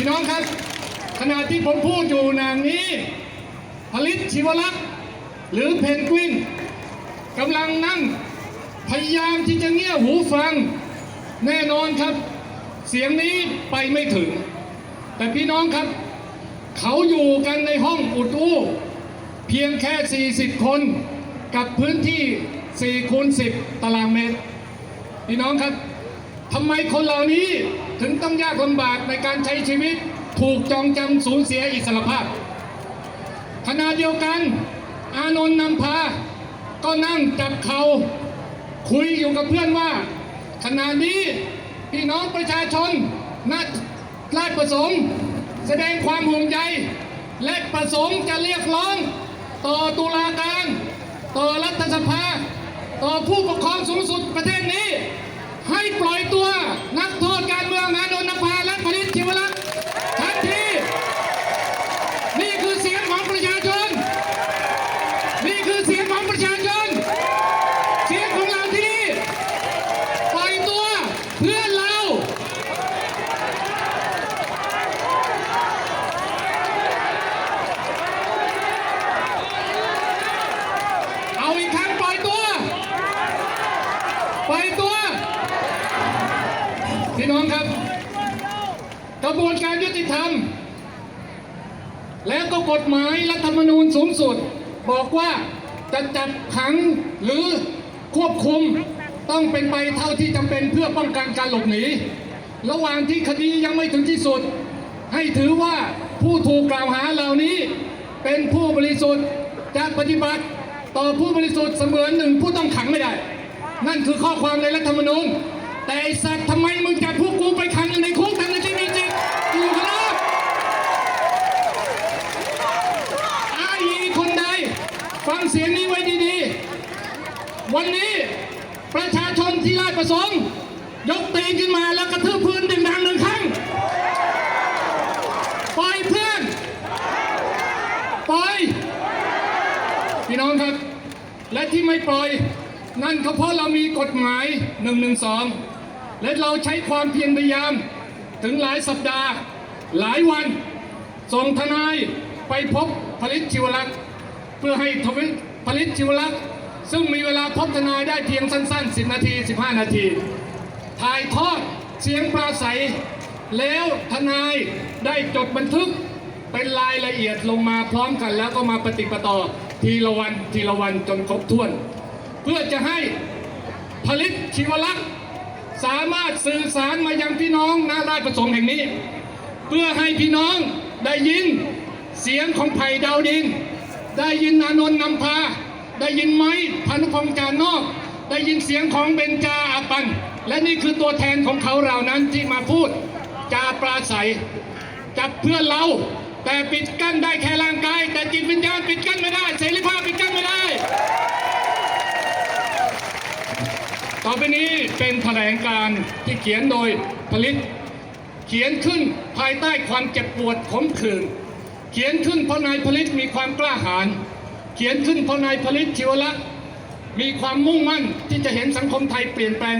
พี่น้องครับ ขณะที่ผมพูดอยู่นางนี้ผลิตชีวลักษ์หรือเพนกวินกำลังนั่งพยายามที่จะเงี่ยหูฟัง แน่นอนครับ เสียงนี้ไปไม่ถึง แต่พี่น้องครับ เขาอยู่กันในห้องอุดอู้เพียงแค่ 40 คนกับพื้นที่4คูณ10 ตารางเมตร พี่น้องครับทำไมคนเหล่านี้ ถึงต้องยากลำบากในการใช้ชีวิตถูกจองจำสูญเสียอิสรภาพขณะเดียวกัน อานนท์นำพา ก็นั่งจับเขาคุยอยู่กับเพื่อนว่า ขณะนี้พี่น้องประชาชนนัดราชประสงค์ แสดงความห่วงใยและประสงค์จะเรียกร้อง ต่อตุลาการ ต่อรัฐสภา ต่อผู้ปกครองสูงสุดประเทศนี้ ให้ปล่อยตัวนักโทาและผลิวรักษ์ทันทีนี่คือเสียงของประชาชน นี่คือเสียงของประชาชน เสียงของเราที่นี่ปล่อยตัวเพื่อนเราเอาอีกครั้งปล่อยตัวปล่อยตัวพี่น้องครับ ระบวนการยุติธรรม แล้วก็กฎหมายรัฐธรรมนูญสูงสุด บอกว่าจะจับขังหรือควบคุมต้องเป็นไปเท่าที่จำเป็นเพื่อป้องกันการหลบหนี ระหว่างที่คดียังไม่ถึงที่สุด ให้ถือว่าผู้ถูกกล่าวหาเหล่านี้ เป็นผู้บริสุทธิ์จะปฏิบัติต่อผู้บริสุทธิ์เสมือนหนึ่งผู้ต้องขังไม่ได้ นั่นคือข้อความในรัฐธรรมนูญ แต่ไอสัตว์ทำไมมึงจับพวกกูไปขังในคุกทั้งที่มีจิตอยู่ข้างนอก อายีคนใด ฟัง เสียงนี้ไว้ดีๆ วันนี้ประชาชนที่ราชประสงค์ ยกตีนขึ้นมาแล้วกระทืบพื้นดังๆหนึ่งครั้งปล่อยเพื่อนปล่อยพี่น้องครับ และที่ไม่ปล่อย นั่นก็เพราะเรามีกฎหมาย 112 และเราใช้ความเพียรพยายาม ถึงหลายสัปดาห์ หลายวัน ส่งทนายไปพบผลิตชิวลักษ์ เพื่อให้ทวิผลิตชิวลักษ์ซึ่งมีเวลาพบทนายได้เพียงสั้น ๆ 10 นาที 15 นาที ถ่ายทอดเสียงปราศัย แล้วทนายได้จดบันทึกเป็นรายละเอียดลงมาพร้อมกัน แล้วก็มาปฏิปต่อทีละวันทีละวันจนครบถ้วน เพื่อจะให้ผลิตชีวลักษณ์สามารถสื่อสารมายังพี่น้องนาราชประสงค์แห่งนี้ เพื่อให้พี่น้องได้ยินเสียงของไผ่ดาวดิน ได้ยินอานนท์นำพา ได้ยินไม้พานุพงศ์จานนอก ได้ยินเสียงของเบญจาอาปัน และนี่คือตัวแทนของเขาเหล่านั้นที่มาพูดจาปราศัยจับเพื่อนเรา แต่ปิดกั้นได้แค่ร่างกาย แต่จิตวิญญาณปิดกั้นไม่ได้เสรีภาพปิดกั้นไม่ได้ ต่อไปนี้เป็นแถลงการ์ที่เขียนโดยผลิต เขียนขึ้นภายใต้ความเจ็บปวดขมขื่น เขียนขึ้นเพราะนายผลิตมีความกล้าหาญเขียนขึ้นเพราะนายผลิตชีวละมีความมุ่งมั่นที่จะเห็นสังคมไทยเปลี่ยนแปลง